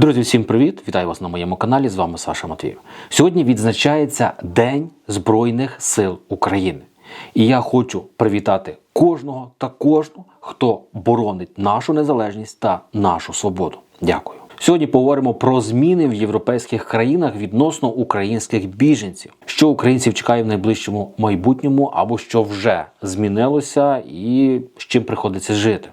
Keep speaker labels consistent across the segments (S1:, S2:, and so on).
S1: Друзі, всім привіт! Вітаю вас на моєму каналі. З вами Саша Матвіїв. Сьогодні відзначається День Збройних сил України. І я хочу привітати кожного та кожну, хто боронить нашу незалежність та нашу свободу. Дякую. Сьогодні поговоримо про зміни в європейських країнах відносно українських біженців, що українців чекає в найближчому майбутньому, або що вже змінилося, і з чим приходиться жити.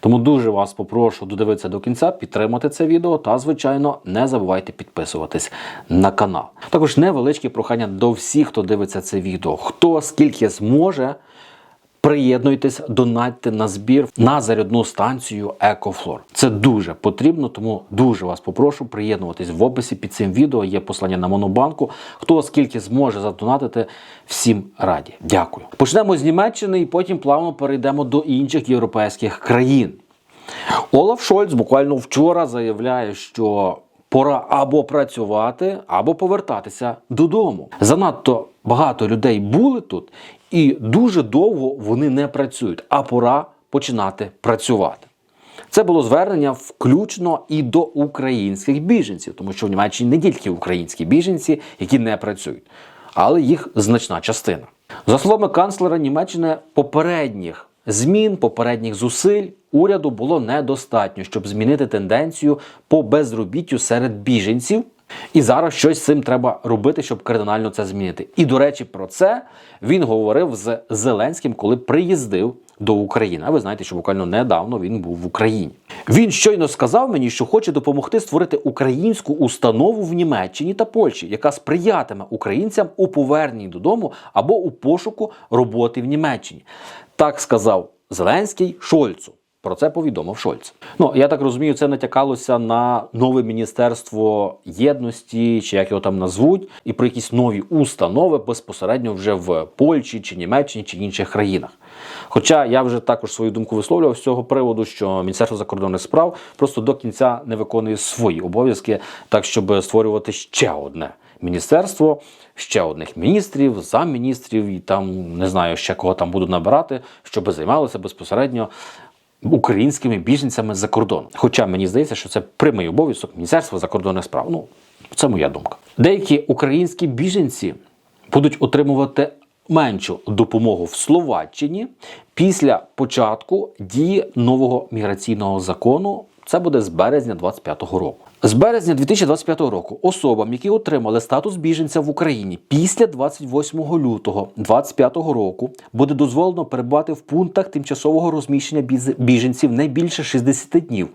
S1: Тому дуже вас попрошу додивитися до кінця, підтримати це відео та, звичайно, не забувайте підписуватись на канал. Також невеличке прохання до всіх, хто дивиться це відео. Хто скільки зможе, приєднуйтесь, донатьте на збір на зарядну станцію Екофлор. Це дуже потрібно, тому дуже вас попрошу приєднуватись в описі під цим відео. Є послання на монобанку. Хто скільки зможе задонатити, всім раді. Дякую. Почнемо з Німеччини і потім плавно перейдемо до інших європейських країн. Олаф Шольц буквально вчора заявляє, що пора або працювати, або повертатися додому. Занадто багато людей були тут, і дуже довго вони не працюють, а пора починати працювати. Це було звернення включно і до українських біженців, тому що в Німеччині не тільки українські біженці, які не працюють, але їх значна частина. За словами канцлера Німеччини, попередніх змін, попередніх зусиль уряду було недостатньо, щоб змінити тенденцію по безробіттю серед біженців. І зараз щось з цим треба робити, щоб кардинально це змінити. І до речі, про це він говорив з Зеленським, коли приїздив до України. А ви знаєте, що буквально недавно він був в Україні. Він щойно сказав мені, що хоче допомогти створити українську установу в Німеччині та Польщі, яка сприятиме українцям у поверненні додому або у пошуку роботи в Німеччині. Так сказав Зеленський Шольцу. Про це повідомив Шольц. Ну я так розумію, це натякалося на нове міністерство єдності, чи як його там назвуть, і про якісь нові установи безпосередньо вже в Польщі чи Німеччині чи інших країнах. Хоча я вже також свою думку висловлював з цього приводу, що Міністерство закордонних справ просто до кінця не виконує свої обов'язки, так щоб створювати ще одне міністерство, ще одних міністрів, замміністрів і там не знаю ще кого там будуть набирати, щоб займалося безпосередньо українськими біженцями за кордон. Хоча мені здається, що це прямий обов'язок Міністерства закордонних справ. Ну, це моя думка. Деякі українські біженці будуть отримувати меншу допомогу в Словаччині після початку дії нового міграційного закону. Це буде з березня 2025 року. З березня 2025 року особам, які отримали статус біженця в Україні після 28 лютого 2025 року, буде дозволено перебувати в пунктах тимчасового розміщення біженців не більше 60 днів,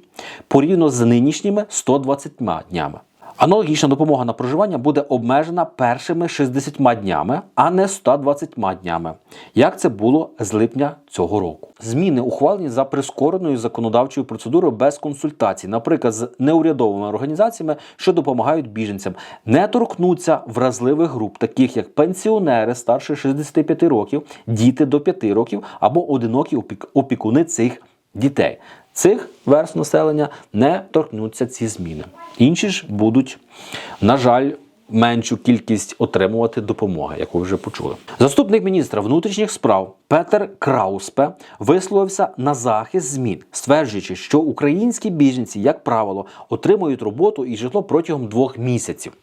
S1: порівняно з нинішніми 120 днями. Аналогічна допомога на проживання буде обмежена першими 60 днями, а не 120 днями, як це було з липня цього року. Зміни ухвалені за прискореною законодавчою процедурою без консультацій, наприклад, з неурядовими організаціями, що допомагають біженцям, не торкнуться вразливих груп, таких як пенсіонери старше 65 років, діти до 5 років або одинокі опік- опікуни цих дітей. Цих верст населення не торкнуться ці зміни. Інші ж будуть, на жаль, меншу кількість отримувати допомоги, як ви вже почули. Заступник міністра внутрішніх справ Петер Крауспе висловився на захист змін, стверджуючи, що українські біженці, як правило, отримують роботу і житло протягом двох місяців.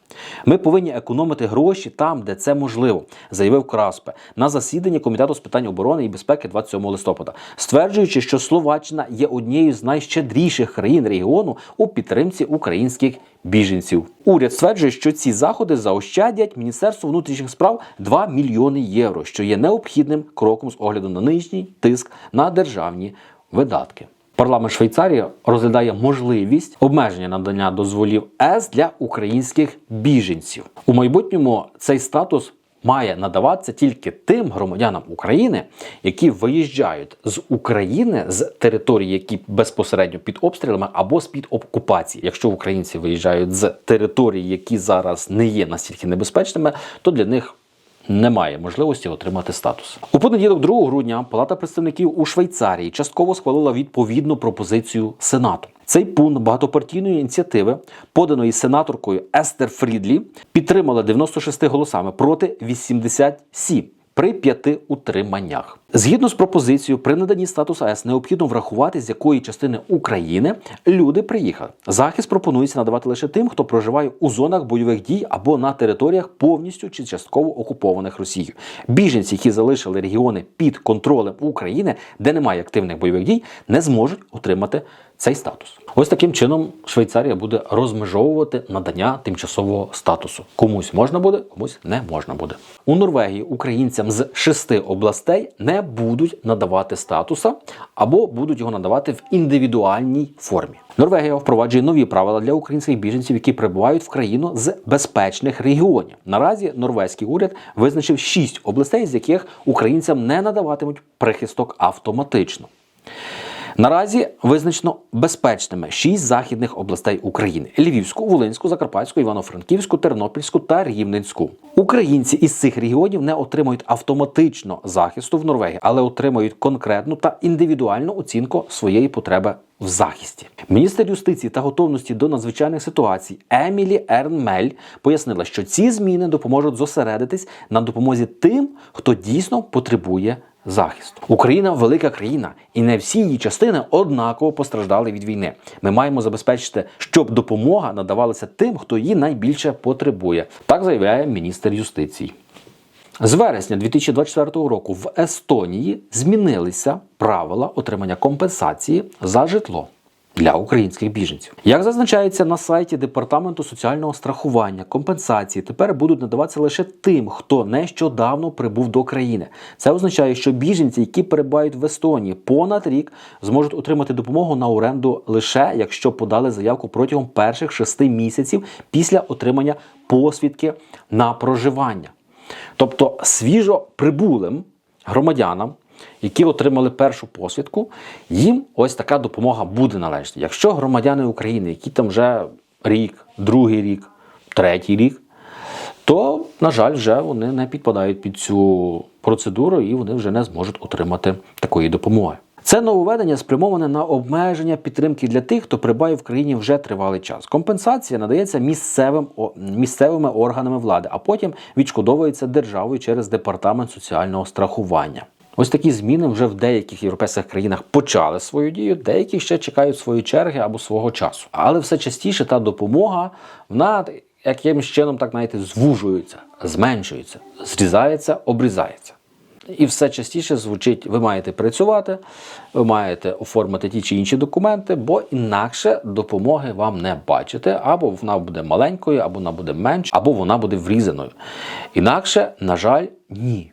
S1: Ми повинні економити гроші там, де це можливо, заявив Краспе на засіданні комітету з питань оборони і безпеки 27 листопада, стверджуючи, що Словаччина є однією з найщедріших країн регіону у підтримці українських біженців. Уряд стверджує, що ці заходи заощадять Міністерству внутрішніх справ 2 мільйони євро, що є необхідним кроком з огляду на нинішній тиск на державні видатки. Парламент Швейцарії розглядає можливість обмеження надання дозволів ЕС для українських біженців. У майбутньому цей статус має надаватися тільки тим громадянам України, які виїжджають з України з території, які безпосередньо під обстрілами або з під окупації. Якщо українці виїжджають з території, які зараз не є настільки небезпечними, то для них немає можливості отримати статус. У понеділок, 2 грудня, Палата представників у Швейцарії частково схвалила відповідну пропозицію Сенату. Цей пункт багатопартійної ініціативи, поданої сенаторкою Естер Фрідлі, підтримала 96 голосами проти 87 при п'яти утриманнях. Згідно з пропозицією, при наданні статусу АЕС необхідно врахувати, з якої частини України люди приїхали. Захист пропонується надавати лише тим, хто проживає у зонах бойових дій або на територіях повністю чи частково окупованих Росією. Біженці, які залишили регіони під контролем України, де немає активних бойових дій, не зможуть отримати цей статус. Ось таким чином Швейцарія буде розмежовувати надання тимчасового статусу. Комусь можна буде, комусь не можна буде. У Норвегії українцям з шести областей не будуть надавати статуса або будуть його надавати в індивідуальній формі. Норвегія впроваджує нові правила для українських біженців, які прибувають в країну з безпечних регіонів. Наразі норвезький уряд визначив шість областей, з яких українцям не надаватимуть прихисток автоматично. Наразі визначено безпечними шість західних областей України: Львівську, Волинську, Закарпатську, Івано-Франківську, Тернопільську та Рівненську. Українці із цих регіонів не отримують автоматично захисту в Норвегії, але отримують конкретну та індивідуальну оцінку своєї потреби в захисті. Міністр юстиції та готовності до надзвичайних ситуацій Емілі Ернмель пояснила, що ці зміни допоможуть зосередитись на допомозі тим, хто дійсно потребує захисту. Україна велика країна, і не всі її частини однаково постраждали від війни. Ми маємо забезпечити, щоб допомога надавалася тим, хто її найбільше потребує. Так заявляє міністр юстиції. З вересня 2024 року в Естонії змінилися правила отримання компенсації за житло для українських біженців. Як зазначається на сайті Департаменту соціального страхування, компенсації тепер будуть надаватися лише тим, хто нещодавно прибув до країни. Це означає, що біженці, які перебувають в Естонії понад рік, зможуть отримати допомогу на оренду лише якщо подали заявку протягом перших шести місяців після отримання посвідки на проживання. Тобто свіжо прибулим громадянам, які отримали першу посвідку, їм ось така допомога буде належати. Якщо громадяни України, які там вже рік, другий рік, третій рік, то, на жаль, вже вони не підпадають під цю процедуру і вони вже не зможуть отримати такої допомоги. Це нововведення спрямоване на обмеження підтримки для тих, хто прибає в країні вже тривалий час. Компенсація надається місцевим місцевими органами влади, а потім відшкодовується державою через департамент соціального страхування. Ось такі зміни вже в деяких європейських країнах почали свою дію, деякі ще чекають свої черги або свого часу. Але все частіше та допомога вона якимось чином так знаєте, звужується, зменшується, зрізається, обрізається. І все частіше звучить: ви маєте працювати, ви маєте оформити ті чи інші документи, бо інакше допомоги вам не бачите, або вона буде маленькою, або вона буде меншою, або вона буде врізаною. Інакше, на жаль, ні.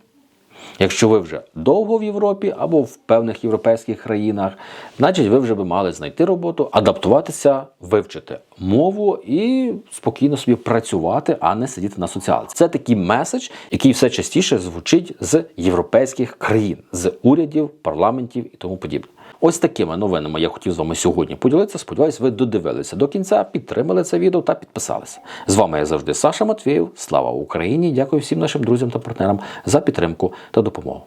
S1: Якщо ви вже довго в Європі або в певних європейських країнах, значить ви вже би мали знайти роботу, адаптуватися, вивчити мову і спокійно собі працювати, а не сидіти на соціалці. Це такий меседж, який все частіше звучить з європейських країн, з урядів, парламентів і тому подібне. Ось такими новинами я хотів з вами сьогодні поділитися. Сподіваюсь, ви додивилися до кінця, підтримали це відео та підписалися. З вами я завжди Саша Матвєєв. Слава Україні! Дякую всім нашим друзям та партнерам за підтримку та допомогу.